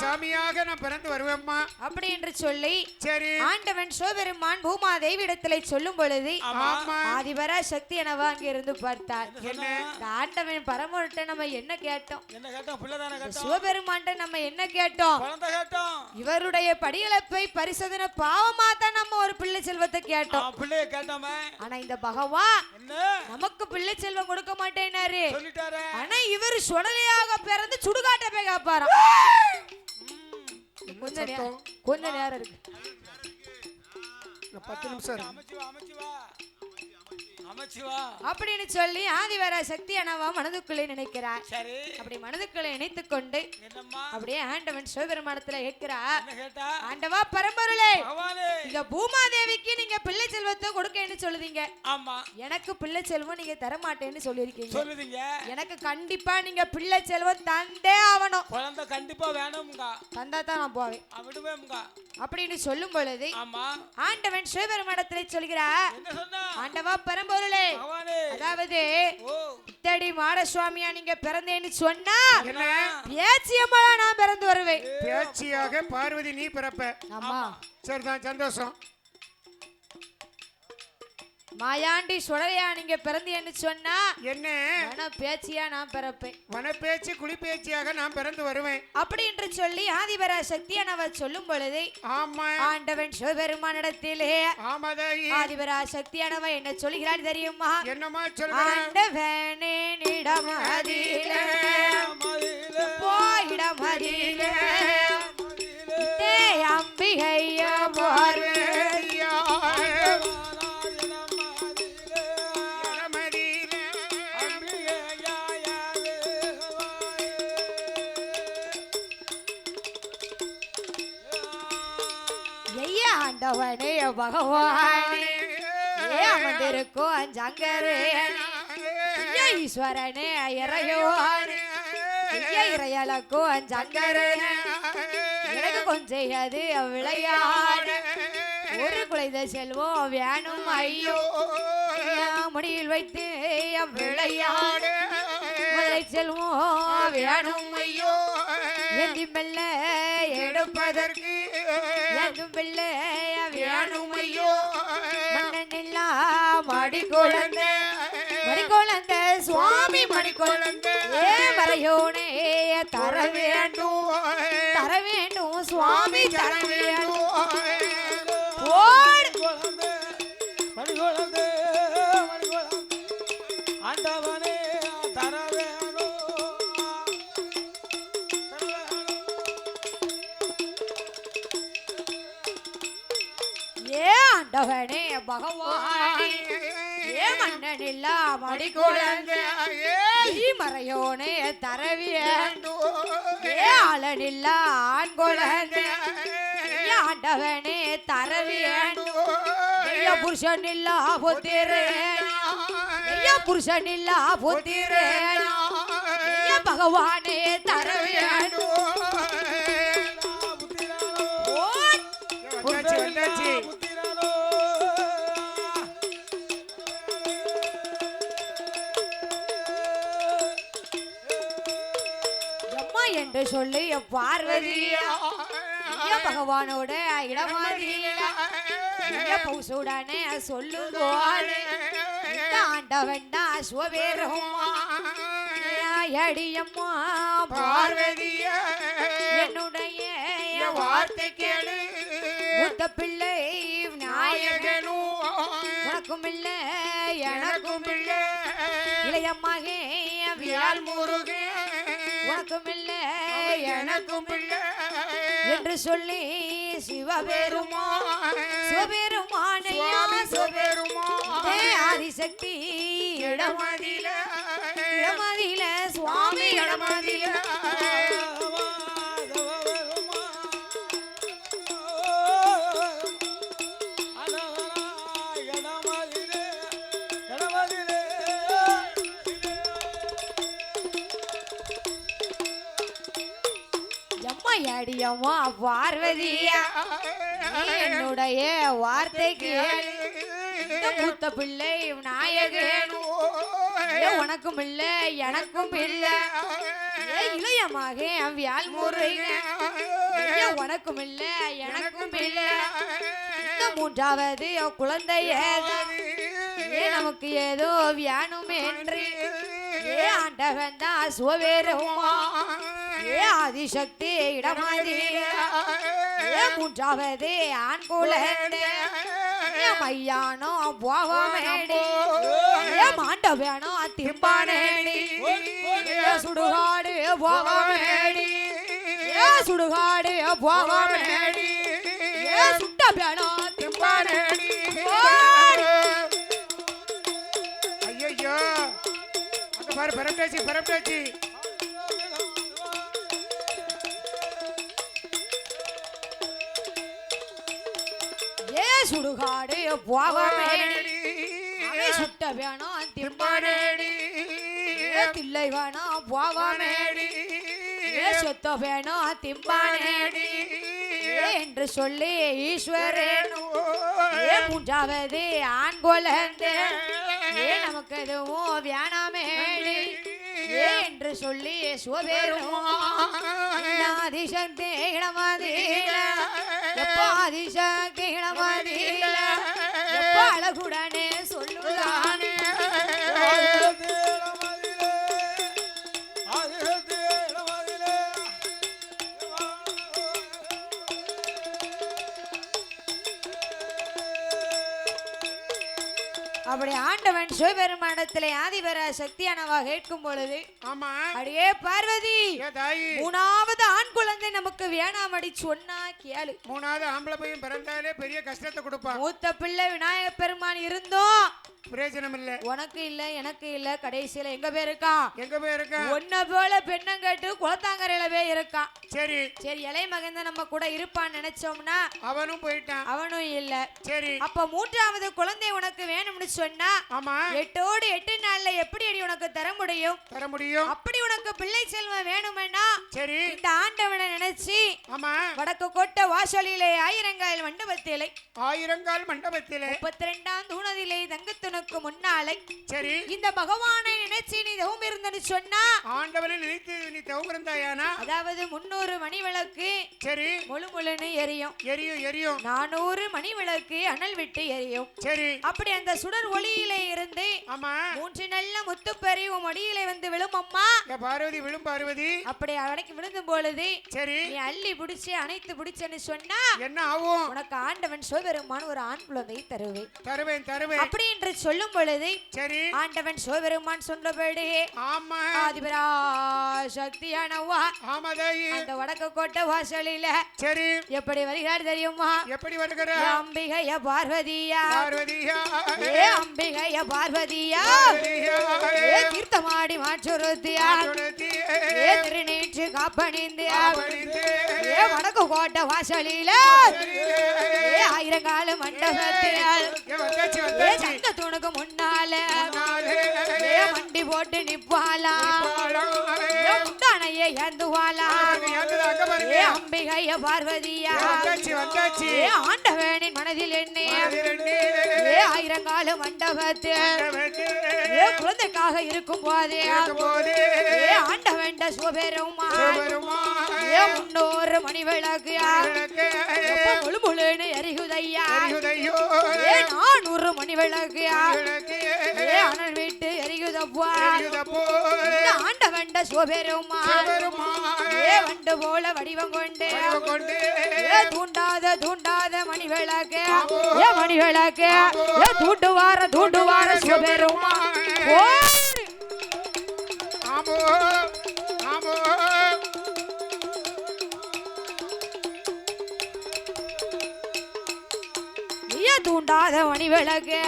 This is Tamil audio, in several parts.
சாமியாக நான் பிறந்து வருவேம்மா. அப்படி என்று சொல்லி சரி. ஆண்டவன் சிவபெருமான் பூமா தெய்விடத்திலே சொல்லும் பொழுது ஆதிபரா சக்தி எனவா அங்க இருந்து பார்த்தார். ஆண்டவன் பரமர்கிட்ட நம்ம என்ன கேட்டோம்? என்ன கேட்டோம்? பிள்ளை தானே இந்த கேட்டோம்? சிவபெருமான்ட்ட நம்ம என்ன கேட்டோம்? குழந்தை கேட்டோம். இவருடைய படியிழப்பை பரிசோதனை பாவமா தான் நம்ம ஒரு பிள்ளை செல்வத்தை ஆ, கேட்டோம் பிள்ளைய கேட்டோமே. ஆனா இந்த பகவான் என்ன? நமக்கு பிள்ளை செல்வம் கொடுக்க மாட்டேனாரு. சொல்லிட்டாரே. ஆனா இவர் சுடலையாக பிறந்து சுடுகாட்ட காப்பாராம் கொஞ்ச நேரம் கொஞ்ச நேரம் இருக்கு. பத்து நிமிஷம் இருக்கு. அப்படின்னு சொல்லி ஆதிவர சக்தி அனவா மனதுக்குள்ளே நினைக்கிறார். அப்படி மனதுக்குள்ளே நினைத்துக் கொண்டு அப்படியே ஆண்டவன் சிவபெருமானத்துல கேட்கிறா என்ன கேட்டா? ஆண்டவா பரம்பொருளே இந்த பூமாதேவிக்கு நீங்க பிள்ளை செல்வத்தை கொடுக்கன்னு சொல்லுதீங்க. ஆமா. எனக்கு பிள்ளை செல்வம் நீங்க தர மாட்டேன்னு சொல்லியிருக்கீங்க. சொல்லுதீங்க. எனக்கு கண்டிப்பா நீங்க பிள்ளை செல்வம் தந்தே ஆகணும். குழந்தை கண்டிப்பா வேணும்ங்க தந்தா தான் நான் போவேன். அப்படின்னு சொல்லும் பொழுது ஆண்டவன் சிவபெருமானத்திலே சொல்கிறா ஆண்டவா பரம்பொருளே பகவானே அதாவது இத்தடி மாட சுவாமியா நீங்க பிறந்தேன்னு சொன்னா என்ன? பேச்சியம்மா நான் பிறந்து வருவேன். பேச்சியாக பார்வதி நீ பிறப்ப. ஆமா. சரிதான் சந்தோஷம். மாயாண்டி சுடலையா நீங்க பிறந்தேன்னு சொன்னா என்ன? ஆனா பேச்சியா நான் பிறப்பேன். வனப்பேச்சு குளிப்பேச்சியாக நான் பிறந்து வருவேன். அப்படி என்று சொல்லி ஆதிபர சக்தியானவர் சொல்லும் பொழுது ஆமா. ஆண்டவன் சிவபெருமானிடத்திலே ஆமாதாயி ஆதிபரா சக்தியானவ என்ன சொல்கிறார் தெரியுமா? என்னம்மா சொல்றேன் ஆண்டவனிடமதிலே மதியிலே, போயிடமதிலே மதியிலே, அமர்ந்திருக்கும் அஞ்சங்கரே. ஈஸ்வரனே இறையோனே ஐயா இறையலக்கும் அஞ்சங்கரே. எனக்கு கொஞ்சம் அது விளையாடு ஒரு குலைத செல்வம் வேணும் ஐயோ. முடியில் வைத்து விளையாடு செல்வம் வேணும் ஐயோ. ஏந்தி மெல்ல எடுப்பதற்கு. எங்கும் பிள்ளை வேணும் மன்னனில்லா மடி குழந்தை சுவாமி மடி குழந்தை தர வேண்டும் தர வேண்டும் சுவாமி தர வேண்டும் ஓடு ஆண்டவனே பகவானே ஏ மன்னனில்லா மடி குழந்தை ஈ மறையோனே தர வேண்டும் ஏ ஆளனில்லா ஆண் குழந்தை ஆண்டவனே தர வேண்டும் ஐயா புருஷன் இல்லா புத்திரன். புருஷன் இல்லா புத்திரன். பகவானே தர வேண்டும் சொல்லி என் பார்வதியா? ஐயா பகவானோட இடமாதிரியா ஐயா பௌசுடனே சொல்லுங்கோனே இந்த ஆண்டவன் தான் சுவவேரமா அடியம்மா பார்வதிய. என்னுடைய வார்த்தை கேளு. மூத்த பிள்ளை நாயகன் நாயகனும் உனக்கும் இல்ல எனக்கும் எனக்கும் இல்லை இளையம்மாகே வியால் முருகன் உனக்கும் இல்ல எனக்கும் இல்லை என்று சொல்லி சிவபெருமா சிவபெருமானையா சிவபெருமா ஏ ஆதிசக்தி இடமதில இடமதில சுவாமி இடமதில அடியம்மா பார்வதியா. என்னுடைய வார்த்தைக்கு மூத்த பிள்ளை நாயகன் உனக்கும் இல்ல எனக்கும் இல்ல. இளைய மகன் வியால் முருகன் உனக்கும் இல்ல எனக்கும் இல்ல. இந்த மூன்றாவது குழந்தைய. நமக்கு ஏதோ வியானும் என்று. ஆண்டவன் தான் சுவவேரவுமா ஏ ஆதிசக்தி இடமாதி ஏ மூன்றாவது ஆண் குழந்தை. மையானோ போவமேடி. ஏ மாண்டவேனோ திம்பானேடி. ஏ சுடுகாடு போவமேடி. ஏ சுடுகாடு போவமேடி. ஏ சுட்ட பேனோ திம்பானேடி. ஐயோ அங்க பாரு பரப்டாச்சு பரப்டாச்சு சுடுகாடு போவமேடி அவை சுட்ட திம்பானேடி ஏ தில்லை வேணோ போவமேடி ஏ சொத்த வேணோ திம்பானேடி என்று சொல்லி ஈஸ்வரேனு. ஏ மூன்றாவது ஆண் குழந்தை ஏ நமக்கு எதுவும் வேணாமேடி. என்று சொல்லி சுவபெரும் ஆதிசக்தி இடமதியில எப்போ ஆதிசக்தி இடமதியில எப்போ அழகுடனே சொல்லுதானே? அப்படி ஆண்டவன் சிவபெருமானத்திலே ஆதிபர சக்தியானவா கேட்கும் பொழுது ஆமா. அடியே பார்வதி மூணாவது ஆண் குழந்தை நமக்கு வேணாமடி சொன்னா கேளு. மூணாவது ஆம்பளை பையன் பிறந்தாலே பெரிய கஷ்டத்தை கொடுப்பான். மூத்த பிள்ளை விநாயக பெருமான் இருந்தோம். பிரயோஜனம் இல்ல உனக்கு இல்ல எனக்கு இல்ல கடைசியில எங்க போய் இருக்கான் எங்க போய் இருக்கான் உன்னை போல பெண்ணங்கட்டு குளத்தாங்கரையில போய் இருக்கான் சரி. சரி இளைய மகன் தான் நம்ம கூட இருப்பான்னு நினைச்சோம்னா அவனும் போயிட்டான். அவனும் இல்ல. சரி. அப்ப மூன்றாவது குழந்தை உனக்கு வேணும்னு சொன்னா ஆமா. எட்டோடு எட்டு நாள்ல எப்படி அடி உனக்கு தர முடியும்? தர முடியும். அப்படி உனக்கு பிள்ளை செல்வம் வேணுமென்னா சரி. இந்த ஆண்டவனை நினைச்சு ஆமா. வடக்கு கோட்டை வாசலிலே ஆயிரங்கால் மண்டபத்திலே ஆயிரங்கால் மண்டபத்திலே. முப்பத்தி ரெண்டாம் தூணதிலே தங்கத்துனுக்கு முன்னாலே சரி. இந்த பகவானை நினைச்சு நீ தவம் இருந்தன்னு சொன்னா ஆண்டவனை நினைத்து நீ தவம் இருந்தாயானா? அதாவது முன்னூறு மணி விளக்கு சரி. முழு முழுன்னு எரியும். எரியும் எரியும். நானூறு மணி விளக்கு அனல் விட்டு எரியும். சரி. அப்படி அந்த சுடர் ஒளியிலே இருந்து ஆமா. மூன்று நல்ல முத்துப்பறி உன் மடியிலே வந்து விழும் அம்மா பார்வதி விழும் பார்வதி. அப்படி அவனுக்கு விழுந்தும் பொழுது சரி. நீ அள்ளி பிடிச்சு அணைத்து பிடிச்சன்னு சொன்னா என்ன ஆகும்? உனக்கு ஆண்டவன் சிவபெருமான் ஒரு ஆண் குழந்தை தருவேன். தருவேன் தருவேன். அப்படி என்று சொல்லும் பொழுது சரி. ஆண்டவன் சிவபெருமான் சொன்னபடி ஆமா. ஆதிபரா சக்தியானவா ஆமா தாயி. அந்த வடக்கு கோட்டை வாசலில சரி. எப்படி வருகிறார் தெரியுமா? எப்படி வருகிற ஏ அம்பிகைய பார்வதியா. பார்வதியா. ஏ அம்பிகைய பார்வதியா. ஏ தீர்த்தமாடி மாற்றுருத்தியா. ஏ திருநீற்று காப்பணிந்தியா. ஏ வடக்கு கோட்டை வாசலில. ஆயிரங்கால வந்தாச்சு சங்க துணுக்கு முன்னால வண்டி போட்டு நிப்பாளா? முந்தானையே ஏந்துவாளா. ஏ அம்பிகைய பார்வதியா? ஏ ஆண்டவனின் மனதில் என்ன ஏ ஆயிரங்கால ஏ குழந்தைக்காக இருக்கும் போதே ஏ சுபெருமா ஏ முன்னூறு மணி விளக்கு விளக்கு, எப்ப முழு முழுன்னு எரிகுதையா ஏ நானூறு மணி விளக்கு ஏ அனல் விட்டு எரிகுதப்பா எரியுதப்போ, சுபெருமா சிவபெருமான் வண்டு போல வடிவம் கொண்டு கொண்டு, தூண்டாத தூண்டாத மணி விளக்கு ஏ மணி விளக்கு ஏ தூண்டுவார தூண்டுவார சுபெருமா ஓடு ஆமோ, ஆமோ, தூண்டாத மணி விளக்கு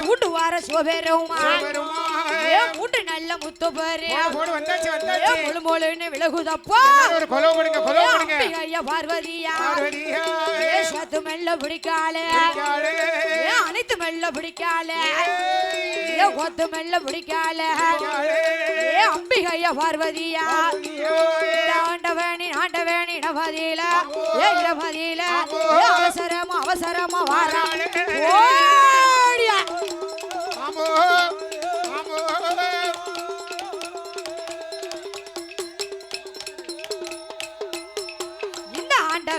தூண்டுவார சுபெருமா சிவபெருமான் மூட்டு நல்ல முத்து பாரு. போடு, வந்தாச்சு வந்தாச்சு. முழு முழுன்னு விலகுதப்பா ஒரு கொலவு கொடுங்க கொலவு கொடுங்க. ஐயா பார்வதியா. பார்வதியா. ஏ சத்து மெல்ல பிடிக்காலே காளே, ஏ அனைத்து மெல்ல ஏ கொத்து மெல்ல பிடிக்காலே காளே, ஏ அம்பிகையா பார்வதியா. இடமதியில ஏ இடமதியில ஏ அவசரமா அவசரமா வாரா. ஓடியா.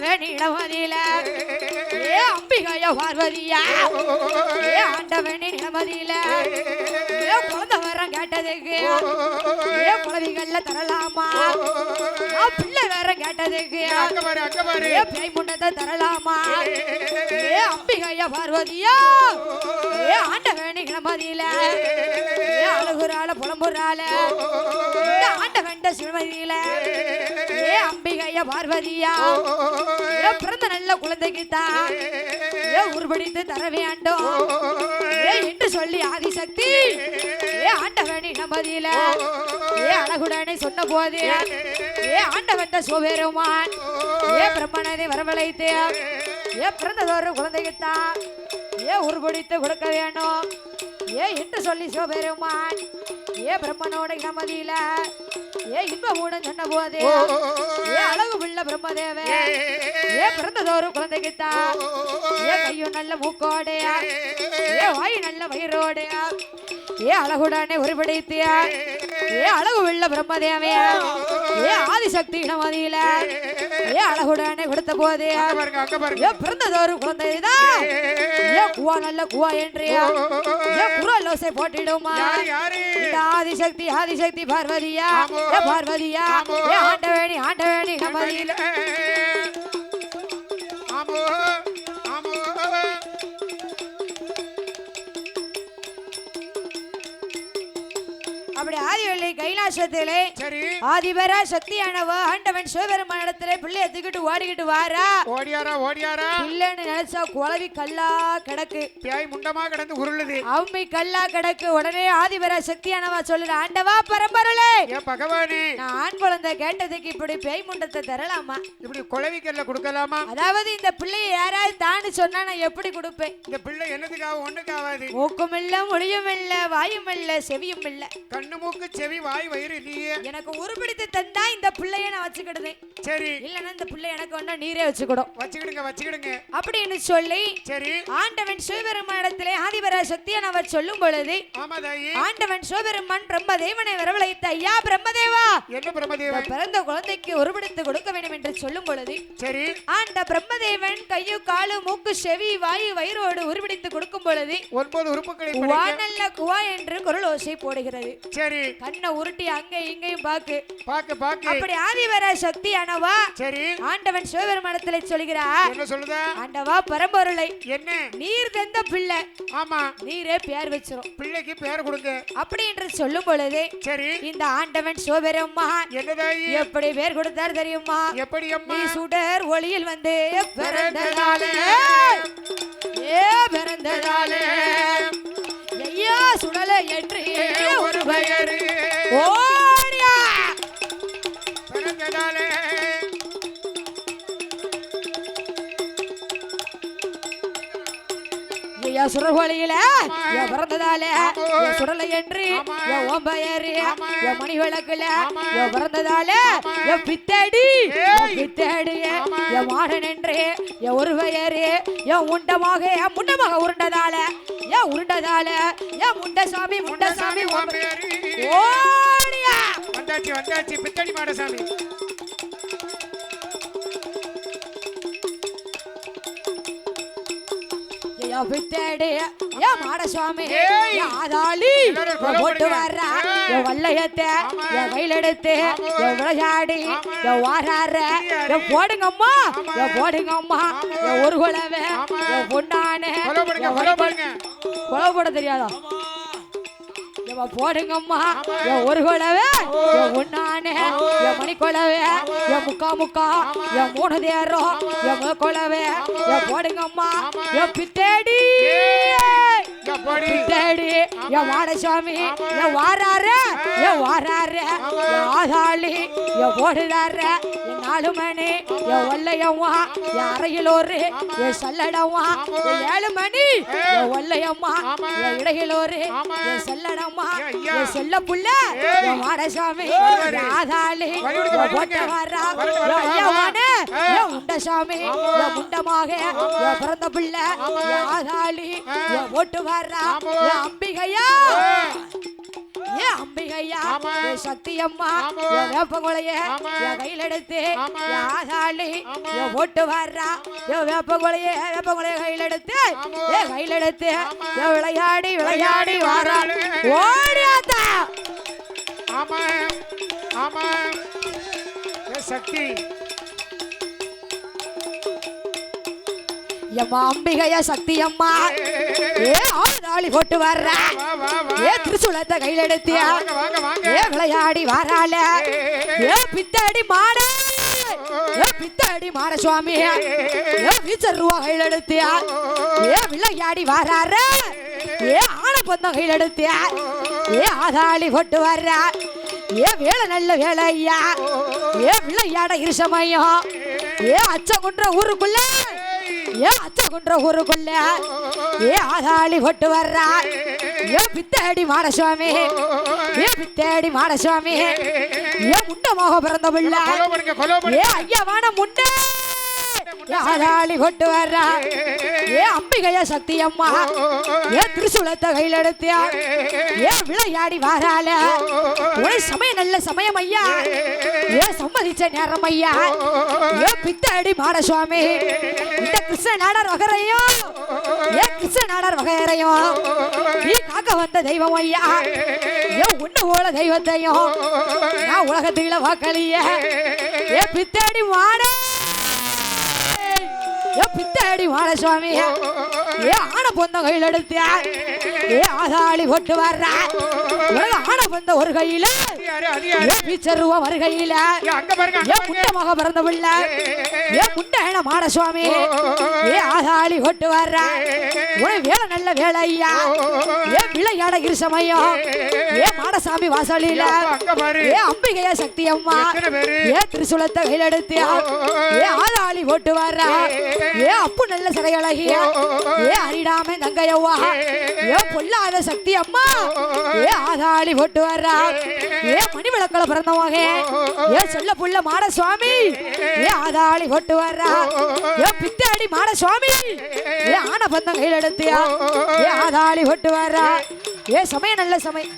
ஆண்டவன் இடமதியில ஏ அம்பிகைய பார்வதியா? ஏ ஆண்டவன் இடமதியில ஏ குழந்தை வரம் கேட்டதுக்கு. ஏ குழவிகள்ல தரலாமா? பிள்ளை வேற கேட்டதுக்கு. ஏ முண்டத்தை தரலாமா? ஏ அம்பிகைய பார்வதியா? ஆண்டவன் ஏ அழகுறால புலம்புறால ஆண்டவன் சிவமதியில ஏ அம்பிகைய பார்வதியா? ஏ பிறந்த நல்ல குழந்தைக்கு தான் ஏ உருபடித்து தர வேண்டும் ஏ என்று சொல்லி ஆதிசக்தி. ஏ ஆண்டவனி நமதியில ஏ அழகுடனே சொன்ன போது ஏ ஆண்டவன் சோபெருமான் ஏ பிரம்மணனை வரவழைத்து. ஏ பிறந்ததொரு குழந்தைக்குத்தான் ஏ உருபடித்து கொடுக்க வேண்டும் ஏ என்று சொல்லி சிவபெருமான். ஏ பிரம்மனோட நமதியில ஏ இன்பமூடன் சொன்ன போது ஏ அழகு பிள்ளை பிரம்மதேவ. ஏ பிறந்ததொரு குழந்தைக்குத்தான். ஏ கையும் நல்ல மூக்கோடு. ஏ வாய் நல்ல வயிறோடு. ஏ அழகுடனே உருவடைத்து ஏ அழகு வெள்ள பிரம்மதேவே. ஏ ஆதிசக்தி இனமதியில. ஏ. அழகுடனே கொடுத்த போது. அங்க பாருங்க அங்க பாருங்க. ஏ பிறந்ததொரு குழந்தைதான். ஏ குவா நல்ல குவா என்று. ஏ குரல் ஓசை போட்டிடுமா. ஆதிசக்தி ஆதிசக்தி பார்வதியா? பார்வதியா? ஆண்டவேணி ஆண்டவேணி நமதியில கைலாசத்திலே சரி. ஆதிபரா சக்தியானவ ஆண்டவன் சிவபெருமானிடத்திலே பிள்ளைய தூக்கிட்டு ஓடிக்கிட்டு வாரா. ஓடியாரா ஓடியாரா? பிள்ளைன்னு நினைச்சா குழவி கல்லா கிடக்கு. பியாய் முண்டமா கிடந்து உருளுது. அம்மை கல்லா கிடக்கு. உடனே ஆதிபரா சக்தியானவா சொல்லுற ஆண்டவா பரம்பொருளே! ஏன் பகவானே! நான் ஆண் குழந்தை கேட்டதுக்கு இப்படி பேய் முண்டத்தை தரலாமா? இப்படி குழவிக்கல்ல கொடுக்கலாமா? அதாவது இந்த பிள்ளைய யாராவது தான்னு சொன்னா நான் எப்படி கொடுப்பேன்? இந்த பிள்ளை என்னதுக்காக ஒண்ணுக்காவாது மூக்கும் இல்ல மொழியும் இல்ல வாயும் இல்ல செவியும் இல்ல கண்ணு மூக்கு செவி வாய் வயிறு இல்லையே எனக்கு உருப்பிடித்து தந்தா இந்த பிள்ளைய நான் வச்சுக்கிடுதேன் சரி. இல்லைன்னா இந்த பிள்ளை எனக்கு ஒண்ணா நீரே வச்சுக்கிடும். வச்சுக்கிடுங்க வச்சுக்கிடுங்க. அப்படின்னு சொல்லி சரி. ஆண்டவன் சிவபெருமானிடத்திலே ஆதிபரா சக்தியை அவர் சொல்லும் பொழுது ஆண்டவன் சிவபெருமான் பிரம்மதேவனை வரவழைத்த ஐயா பிரம்மதேவா என்ன பிரம்மதேவன்? பிறந்த குழந்தைக்கு உருவெடுத்து கொடுக்க வேண்டும் என்று சொல்லும் பொழுது சரி. ஆண்ட பிரம்மதேவன் கையு காலு மூக்கு செவி வாயு வயிறோடு உருவெடுத்து கொடுக்கும் பொழுது ஒன்பது உறுப்புகளை நல்ல குவா என்று குரல் ஓசை போடுகிறது. சரி. கண்ணை உருட்டி அங்க இங்கேயும் பாக்கு. பாக்கு பாக்கு. அப்படி ஆதிவர சக்தியானவா சரி. ஆண்டவன் சிவபெருமானத்திலே சொல்கிறார். என்ன சொல்லுதா? ஆண்டவா பரம்பொருளை. என்ன? நீர் தந்த பிள்ளை. ஆமா. நீரே பேர் வச்சிரும். பிள்ளைக்கு பேர் கொடுங்க. அப்படி என்று சொல்லும் பொழுது சரி. இந்த ஆண்டவன் சிவபெருமான் என்ன தாயி எப்படி பேர் கொடுத்தார் தெரியுமா? எப்படி நீ அம்மா சுடர் ஒளியில் வந்து பிறந்ததாலே? ஏ பிறந்ததாலே? ஐயா சுடலை என்று ஒரு பெயர். ஓடியா? பிறந்ததாலே. ஐயா சுடர் ஒளியில என் பிறந்ததாலே என் சுடலை என்று என் ஓம்பயரு என் மணி விளக்குல என் பிறந்ததாலே என் பித்தடி என் பித்தடி என் மாடன் என்று என் ஒரு பெயரு என் உண்டமாக என் முண்டமாக உருண்டதால ஏன் உருண்டதால ஏன் முண்டசாமி முண்டசாமி ஓடியா. வந்தாச்சு வந்தாச்சு பித்தடி மாடசாமி. போட்டு பண்ணுங்க. வர்றா ஏய். என் வல்லையத்தை ஆமா. என் கையில் எடுத்து. என் விளையாடி. என் வாராற? என் போடுங்க அம்மா ஆமா. என் போடுங்க அம்மா ஆமா. என் ஒரு குலவை. என் பொண்ணானே கொலை போட தெரியாதா எவ்வா போடுங்க அம்மா ஆமா. என் ஒரு குலவை என் ஒன்னானே என் மணி குலவை என் முக்கா முக்கா என் மூணு தேரம் என் குலவை என் போடுங்க அம்மா ஆமா. என் பித்தேடி பித்தேடி என் மாடசாமி என் வாராரு என் வாராரு என் ஆதாளி என் போடுதாரு நாலு மணி என் ஒல்லையம்மா என் அறையிலோரு என் சல்லடம்மா என் ஏழு மணி என் ஒல்லையம்மா என் இடையிலோரு என் செல்லடம்மா என் செல்ல புள்ள என் மாடசாமி ராதாளி ஆதாளி என் என் உண்டசாமி என் முண்டமாக என் பிறந்த பிள்ளை என் ஆதாளி என் ஓட்டு வர்றா என் அம்பிகையா. ஏ அம்பிகையா. ஏ சக்தி அம்மா. ஏ ஆமா. என் கையில் எடுத்து. ஏ ஆமா. ஏ போட்டு வர்றா ஏ வேப்பங்குளைய வேப்பங்குளைய கையில் எடுத்து. ஏ கையில். ஏ விளையாடி விளையாடி வாரா விளையாடி. ஓடியாத்தா ஆமா ஆமா ஏ சக்தி எம்மா அம்பிகையா சக்தி அம்மா. ஏ. ஆதாளி போட்டு வர்றா. ஏ திருசுலத்தை கையில் எடுத்தியா? ஏ விளையாடி வாரால ஏ. பித்தாடி மாட. ஏ பித்தாடி மாட சுவாமி ஏ வீச்சர் ரூபா கையில் எடுத்தியா? ஏ விளையாடி வாரார ஏ ஆன பொந்தம் கையில் எடுத்தியா? ஏ ஆதாளி போட்டு வர்ற. ஏ வேலை நல்ல வேலை ஐயா. ஏ விளையாட இருசமயம். ஏ அச்சகுன்ற ஊருக்குள்ள. ஏ அச்சகுன்ற ஊருக்குள்ள? ஏ ஆதாளி போட்டு வர்றா ஏ பித்தாடி மாட சுவாமி ஏ பித்தாடி மாட சுவாமி ஏ முண்டமாக பிறந்த பிள்ளை. ஏ பண்ணுங்க ஐயா வான முண்டை. ஏ கொண்டு வர்றா. ஏ அம்பிகைய சக்தி அம்மா. ஏ திருசூலத்தை கையில் எடுத்தியா ஏ விளையாடி வாரால ஒரு சமயம் நல்ல சமயம் ஐயா. ஏ சம்மதிச்ச நேரம் ஐயா. ஏ பித்தாடி மாட சுவாமி இந்த கிருஷ்ண நாடார் வகரையும் ஏ கிருஷ்ண நாடார் வகையறையும் நீ காக்க வந்த தெய்வம் ஐயா. ஏ உன்ன போல தெய்வத்தையும். நான் உலகத்துல வாக்களிய. ஏ பித்தாடி மாட. ஏ பித்தாடி மாட சுவாமி ஏ ஆன பொந்த கையில் எடுத்தியா ஏ ஆதாளி போட்டு வர்றா ஆன பொந்த ஒரு கையில பீச்சருவா மறு கையில ஏ, அங்க பாருங்க ஏ அங்க முட்டை மக பிறந்த பிள்ளை ஏ முட்டை மாட சுவாமி ஏ ஆதாளி போட்டு வர்றா உன வேலை நல்ல வேலை ஐயா ஏ விளையாட இருசமயம் ஏ மாடசாமி வாசலில ஏ அம்பிகையா சக்தி அம்மா ஏ திருசுலத்தை கையில் எடுத்தியா ஏ ஆதாளி போட்டு வர்றா ஏ அப்பு நல்ல சிறையழகிய ஏ அரிடாம தங்கையவ்வா ஏ பொல்லாத சக்தி அம்மா. ஏ ஆதாளி போட்டு வர்றா. ஏ மணி விளக்கல பிறந்தவங்க. ஏ சொல்ல புள்ள மாட சுவாமி ஏ ஆதாளி போட்டு வர்றா. ஏ பித்தாடி மாட சுவாமி ஏ ஆன பந்தம் கையில் எடுத்தியா. ஏ ஆதாளி போட்டு வர்றா. ஏ சமயம் நல்ல சமயம்.